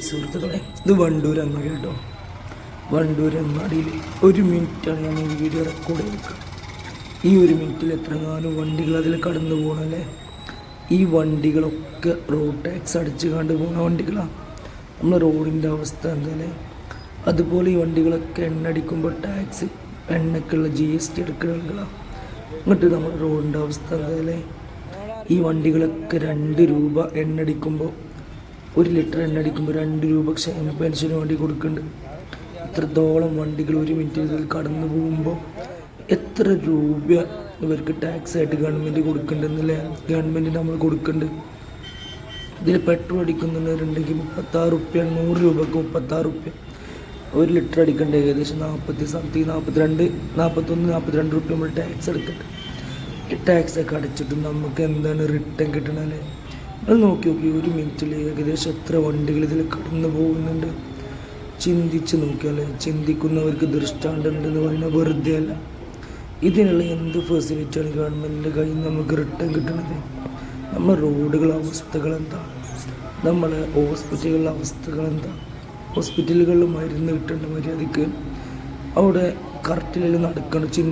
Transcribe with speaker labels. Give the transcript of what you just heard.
Speaker 1: സുഹൃത്തുക്കളെ ഇത് വണ്ടൂർ അങ്ങാടി കേട്ടോ. വണ്ടൂർ അങ്ങാടിയിൽ ഒരു മിനിറ്റാണ് ഞാൻ ഈ വീഡിയോ റെക്കോർഡ് ചെയ്യുക ഈ ഒരു മിനിറ്റിൽ എത്രങ്ങാനും വണ്ടികൾ അതിൽ കടന്നു പോകണല്ലേ ഈ വണ്ടികളൊക്കെ റോഡ് ടാക്സ് അടിച്ചു കണ്ട് പോകുന്ന വണ്ടികളാണ് നമ്മൾ റോഡിന്റെ അവസ്ഥ എന്തായാലേ അതുപോലെ ഈ വണ്ടികളൊക്കെ എണ്ണടിക്കുമ്പോൾ ടാക്സ് എണ്ണക്കുള്ള ജി എസ് ടി എടുക്കുന്ന ആളുകളാണ് എന്നിട്ട് നമ്മൾ റോഡിന്റെ അവസ്ഥ എന്തായാലേ ഈ വണ്ടികളൊക്കെ രണ്ട് രൂപ എണ്ണ അടിക്കുമ്പോൾ ഒരു ലിറ്റർ എണ്ണ അടിക്കുമ്പോൾ രണ്ട് രൂപ ക്ഷേമ പെൻഷന് വേണ്ടി കൊടുക്കുന്നുണ്ട്. ഇത്രത്തോളം വണ്ടികൾ ഒരു മിനിറ്റ് ഇതിൽ കടന്നു പോകുമ്പോൾ എത്ര രൂപ ഇവർക്ക് ടാക്സ് ആയിട്ട് ഗവൺമെന്റ് കൊടുക്കുന്നുണ്ടെന്നല്ലേ? ഗവൺമെന്റ് നമ്മൾ കൊടുക്കുന്നുണ്ട്. ഇതിൽ പെട്രോൾ അടിക്കുന്നവരുണ്ടെങ്കിൽ മുപ്പത്താറ് റുപ്യ നൂറ് രൂപക്ക് മുപ്പത്താറ് റുപ്യ. ഒരു ലിറ്റർ അടിക്കേണ്ട ഏകദേശം നാൽപ്പത്തി സംതിങ് നാൽപ്പത്തിരണ്ട് നാൽപ്പത്തൊന്ന് നാൽപ്പത്തിരണ്ട് റുപ്യ നമ്മൾ ടാക്സ് എടുക്കട്ടെ ഈ ടാക്സ് ഒക്കെ അടച്ചിട്ട് നമുക്ക് എന്താണ് റിട്ടേൺ കിട്ടണല്ലേ അത് നോക്കി നോക്കി ഒരു മിനിറ്റിൽ ഏകദേശം എത്ര വണ്ടികൾ ഇതിൽ കടന്നു പോകുന്നുണ്ട്. ചിന്തിച്ച് നോക്കിയാൽ ചിന്തിക്കുന്നവർക്ക് ദൃഷ്ടാന്തമുണ്ടെന്ന് പറയുന്നത് വെറുതെ അല്ല. ഇതിനുള്ള എന്ത് ഫെസിലിറ്റിയാണ് ഗവൺമെന്റിന്റെ കയ്യിൽ നിന്ന് നമുക്ക് റിട്ടേൺ കിട്ടുന്നത്? നമ്മുടെ റോഡുകളുടെ അവസ്ഥകൾ എന്താ? നമ്മളെ ഹോസ്പിറ്റലുകളുടെ അവസ്ഥകൾ എന്താ? ഹോസ്പിറ്റലുകളിൽ മരുന്ന് കിട്ടേണ്ട മര്യാദയ്ക്ക് അവിടെ കറക്റ്റിലെല്ലാം നടക്കണം ചിന്തി